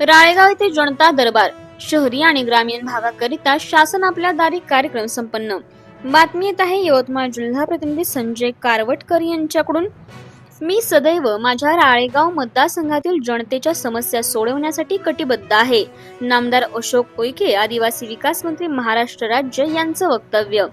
राळेगाव येथे जनता दरबार शहरी आणि ग्रामीण भागाकरिता शासन आपल्या दारी कार्यक्रम संपन्न. बातमी येत आहे यवतमाळ जिल्हा प्रतिनिधी संजय कारवटकर यांच्याकडून. मी सदैव माझ्या राळेगाव मतदारसंघातील जनतेच्या समस्या सोडवण्यासाठी कटिबद्ध आहे. नामदार अशोक उईके आदिवासी विकास मंत्री महाराष्ट्र राज्य यांचं वक्तव्य.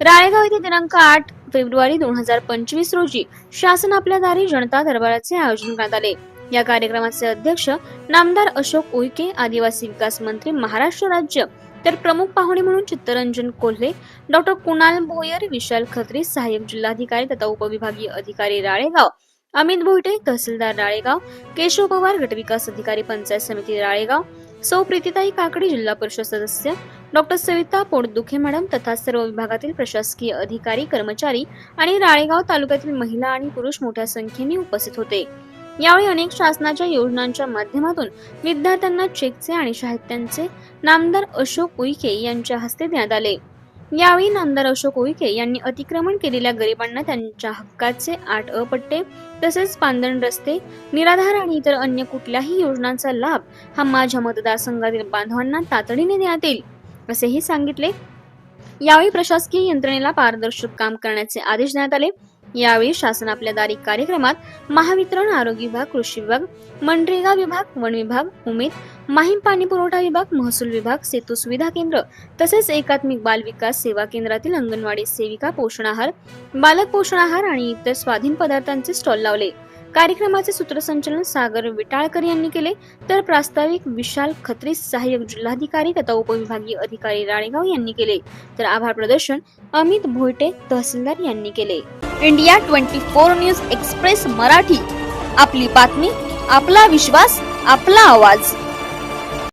राळेगाव येथे दिनांक आठ फेब्रुवारी दोन हजार पंचवीस रोजी शासन आपल्या दारी जनता दरबाराचे आयोजन करण्यात आले. या कार्यक्रमाचे अध्यक्ष नामदार अशोक उईके आदिवासी विकास मंत्री महाराष्ट्र राज्य. तर प्रमुख पाहुणे म्हणून चित्तरंजन कोल्हे डॉक्टर कुणाल भोयर विशाल खत्री सहाय्यक जिल्हाधिकारी तथा उपविभागीय अधिकारी राळेगाव अमित भोईटे तहसीलदार राळेगाव केशव पवार गटविकास अधिकारी पंचायत समिती राळेगाव सौ प्रीतीताई काकडी जिल्हा परिषद सदस्य डॉक्टर सविता पोटदुखे मॅडम तथा सर्व विभागातील प्रशासकीय अधिकारी कर्मचारी आणि राळेगाव तालुक्यातील महिला आणि पुरुष मोठ्या संख्येने उपस्थित होते. यावेळी अनेक शासनाच्या योजनांच्या माध्यमातून विद्यार्थ्यांना चेकचे आणि साहित्यांचे नामदार अशोक उईके यांच्या हस्ते देण्यात आले. यावेळी नामदार अशोक उईके यांनी अतिक्रमण केलेल्या गरिबांना त्यांच्या हक्काचे आठ अपट्टे तसेच पांदण रस्ते निराधार आणि इतर अन्य कुठल्याही योजनांचा लाभ हा माझ्या मतदारसंघातील बांधवांना तातडीने देण्यात येईल असेही सांगितले. यावेळी प्रशासकीय यंत्रणेला पारदर्शक काम करण्याचे आदेश देण्यात आले. यावेळी शासन आपल्या दारी कार्यक्रमात महावितरण आरोग्य विभाग कृषी विभाग मनरेगा विभाग वन विभाग उमेद माहीम पाणी पुरवठा विभाग महसूल विभाग सेतू सुविधा केंद्र तसेच एकात्मिक बाल विकास सेवा केंद्रातील अंगणवाडी सेविका पोषण आहार बालक पोषण आहार आणि इतर स्वाधीन पदार्थांचे स्टॉल लावले. कार्यक्रमाचे सूत्रसंचालन सागर विटाळकर यांनी केले. तर प्रास्ताविक विशाल खत्री सहाय्यक जिल्हाधिकारी तथा उपविभागीय अधिकारी राळेगाव यांनी केले. तर आभार प्रदर्शन अमित भोयटे तहसीलदार यांनी केले. India twenty four news express Marathi. आपली बातमी आपला विश्वास आपला आवाज.